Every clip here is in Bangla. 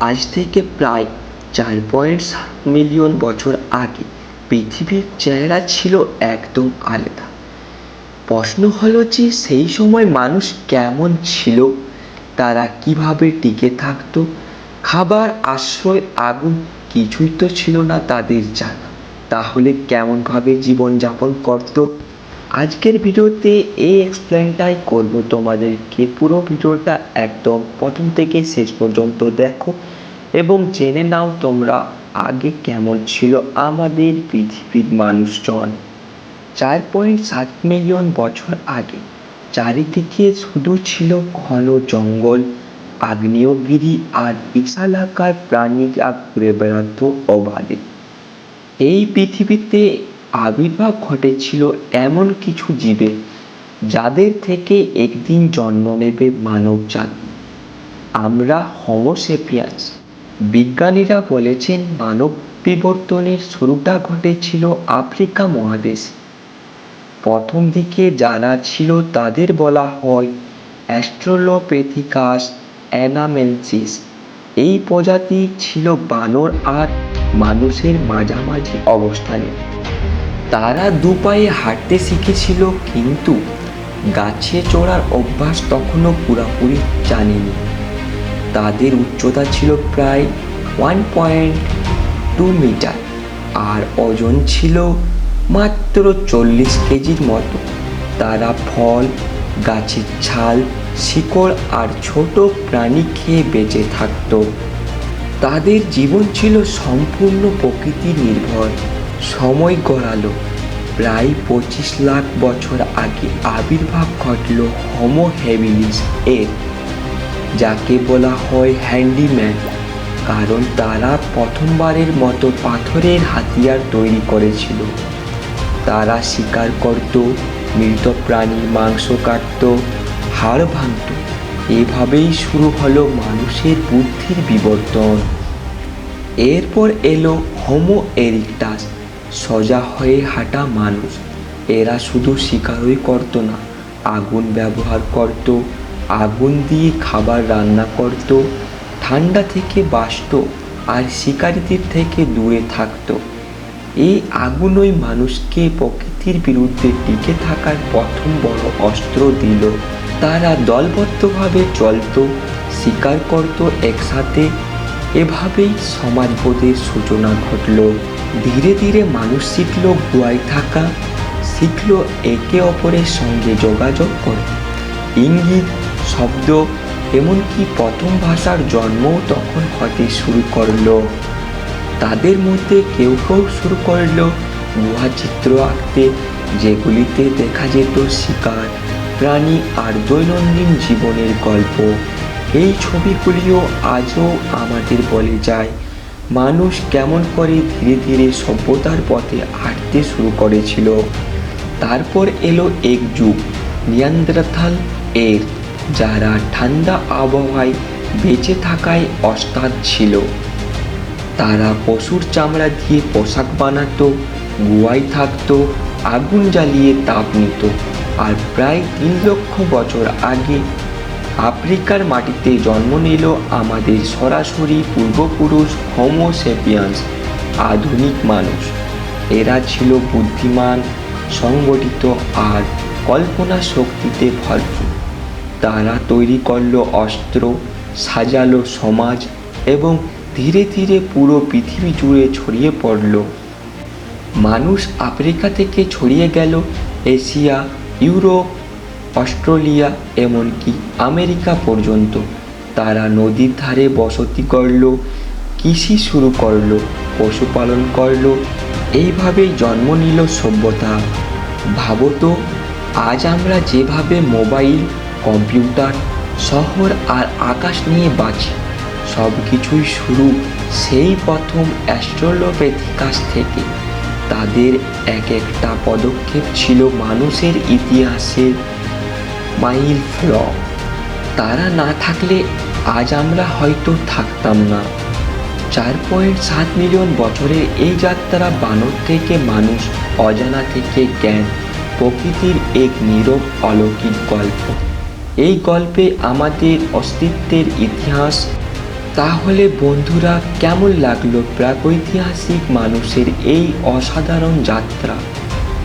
আজ থেকে প্রায় চার পয়েন্ট সাত মিলিয়ন বছর আগে পৃথিবীর চেহারা ছিল একদম আলাদা। প্রশ্ন হলো যে সেই সময় মানুষ কেমন ছিল? তারা কীভাবে টিকে থাকতো? খাবার আশ্রয় আগুন কিছুই তো ছিল না তাদের জানা। তাহলে কেমনভাবে জীবনযাপন করতো? আজকের ভিডিওতে এই এক্সপ্লেনটাই করব তোমাদেরকে। পুরো ভিডিওটা একদম প্রথম থেকে শেষ পর্যন্ত দেখো এবং জেনে নাও তোমরা আগে কেমন ছিল আমাদের পৃথিবীর মানুষজন। চার পয়েন্ট সাত মিলিয়ন বছর আগে চারিদিকে শুধু ছিল ঘন জঙ্গল, আগ্নেয়গিরি আর বিশালাকার প্রাণীরা ঘুরে বেড়াতো অবাধে। এই পৃথিবীতে আবির্ভাব ঘটেছিল এমন কিছু জীবের যাদের থেকে একদিন জন্ম নেবে মানবজাত। আমরা হোমোসেপিয়ান্স বিজ্ঞানীরা বলেছেন মানব বিবর্তনের শুরুটা ঘটেছিল আফ্রিকা মহাদেশ। প্রথম দিকে যারা ছিল তাদের বলা হয় অ্যাস্ট্রোলোপেথিকাস অ্যানামেনসিস এই প্রজাতি ছিল বানর আর মানুষের মাঝামাঝি অবস্থানে। তারা দুপায়ে হাঁটতে শিখেছিল, কিন্তু গাছে চড়ার অভ্যাস তখনও পুরোপুরি জানেনি। তাদের উচ্চতা ছিল প্রায় ওয়ান পয়েন্ট টু মিটার আর ওজন ছিল মাত্র চল্লিশ কেজির মতো। তারা ফল, গাছের ছাল, শিকড় আর ছোট প্রাণী খেয়ে বেঁচে থাকতো। তাদের জীবন ছিল সম্পূর্ণ প্রকৃতি নির্ভর। সময় গড়ালো। প্রায় পঁচিশ লাখ বছর আগে আবির্ভাব ঘটল হোমো হ্যাবিলিস এর, যাকে বলা হয় হ্যান্ডিম্যান কারণ তারা প্রথমবারের মতো পাথরের হাতিয়ার তৈরি করেছিল। তারা শিকার করত, মৃত প্রাণীর মাংস কাটত, হাড় ভাঙত। এভাবেই শুরু হলো মানুষের বুদ্ধির বিবর্তন। এরপর এলো হোমো এরিকটাস সোজা হয়ে হাঁটা মানুষ। এরা শুধু শিকারই করতো না, আগুন ব্যবহার করত, আগুন দিয়ে খাবার রান্না করত, ঠান্ডা থেকে বাঁচত আর শিকারীদের থেকে দূরে থাকতো। এই আগুনই মানুষকে প্রকৃতির বিরুদ্ধে টিকে থাকার প্রথম বড় অস্ত্র দিল। তারা দলবদ্ধভাবে চলতো, শিকার করত একসাথে। এভাবেই সমাজবোধের সূচনা ঘটল। ধীরে ধীরে মানুষ শিখল গুয়ায় থাকা, শিখল একে অপরের সঙ্গে যোগাযোগ করে। ইঙ্গিত, শব্দ, এমনকি প্রথম ভাষার জন্মও তখন হতে শুরু করল। তাদের মধ্যে কেউ কেউ শুরু করল গুহা চিত্র আঁকতে, যেগুলিতে দেখা যেত শিকার, প্রাণী আর দৈনন্দিন জীবনের গল্প। এই ছবিগুলিও আজও আমাদের বলে যায়। মানুষ কেমন করে ধীরে ধীরে সভ্যতার পথে হাঁটতে শুরু করেছিল? তারপর এলো এক যুগ, নিয়ান্দ্রাথাল এর, যারা ঠান্ডা আবহাওয়ায় বেঁচে থাকায় অস্তাদ ছিল। তারা পশুর চামড়া দিয়ে পোশাক বানাতো গুয়ায় থাকতো, আগুন জ্বালিয়ে তাপ নিত। আর প্রায় তিন লক্ষ বছর আগে আফ্রিকার মাটিতে জন্ম নিল আমাদের সরাসরি পূর্বপুরুষ হোমোসেপিয়ান্স আধুনিক মানুষ। এরা ছিল বুদ্ধিমান, সংগঠিত আর কল্পনা শক্তিতে ভরপুর। তারা তৈরি করল অস্ত্র, সাজালো সমাজ এবং ধীরে ধীরে পুরো পৃথিবী জুড়ে ছড়িয়ে পড়ল। মানুষ আফ্রিকা থেকে ছড়িয়ে গেল এশিয়া, ইউরোপ অস্ট্রেলিয়া, এমনকি আমেরিকা পর্যন্ত। তারা নদীর ধারে বসতি করল, কৃষি শুরু করল, পশুপালন করল। এইভাবেই জন্ম নিল সভ্যতা। ভাবো তো আজ আমরা যেভাবে মোবাইল, কম্পিউটার, শহর আর আকাশ নিয়ে বাঁচি সব কিছুই শুরু সেই প্রথম অ্যাস্ট্রোলোপ্যাথিকাস থেকে। তাদের এক একটা পদক্ষেপ ছিল মানুষের ইতিহাসের মাইল ফলক তারা না থাকলে আজ আমরা হয়তো থাকতাম না। চার পয়েন্ট সাত মিলিয়ন বছরের এই যাত্রা বানর থেকে মানুষ, অজানা থেকে জ্ঞান, প্রকৃতির এক নীরব অলৌকিক গল্প। এই গল্পে আমাদের অস্তিত্বের ইতিহাস। তাহলে বন্ধুরা, কেমন লাগল প্রাগৈতিহাসিক মানুষের এই অসাধারণ যাত্রা?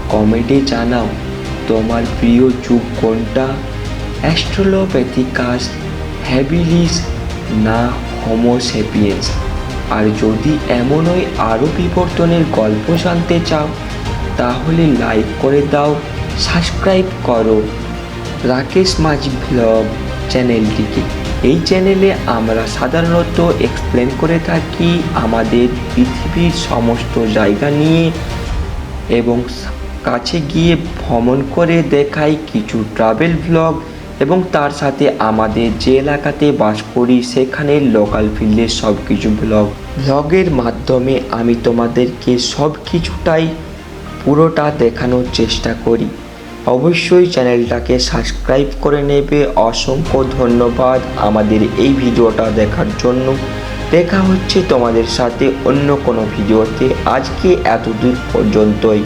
কমেডি জানাও। তোমার প্রিয় যুগ কোনটা? অ্যাস্ট্রোলোপ্যাথিকাস হ্যাবিলিস না হোমোসেপিয়েন্স আর যদি এমনই আরও বিবর্তনের গল্প জানতে চাও, তাহলে লাইক করে দাও সাবস্ক্রাইব করো। রাকেশ মাঝি ব্লগ চ্যানেলটিকে। এই চ্যানেলে আমরা সাধারণত এক্সপ্লেন করে থাকি আমাদের পৃথিবীর সমস্ত জায়গা নিয়ে এবং কাছে গিয়ে ভ্রমণ করে দেখাই কিছু ট্রাভেল ব্লগ এবং তার সাথে আমাদের যে এলাকাতে বাস করি, সেখানে লোকাল ফিল্ডের সব কিছু ব্লগ ব্লগের মাধ্যমে আমি তোমাদেরকে সব কিছুটাই পুরোটা দেখানোর চেষ্টা করি। অবশ্যই চ্যানেলটাকে সাবস্ক্রাইব করে নেবে। অসংখ্য ধন্যবাদ আমাদের এই ভিডিওটা দেখার জন্য। দেখা হচ্ছে তোমাদের সাথে অন্য কোনো ভিডিওতে। আজকে এতদূর পর্যন্তই।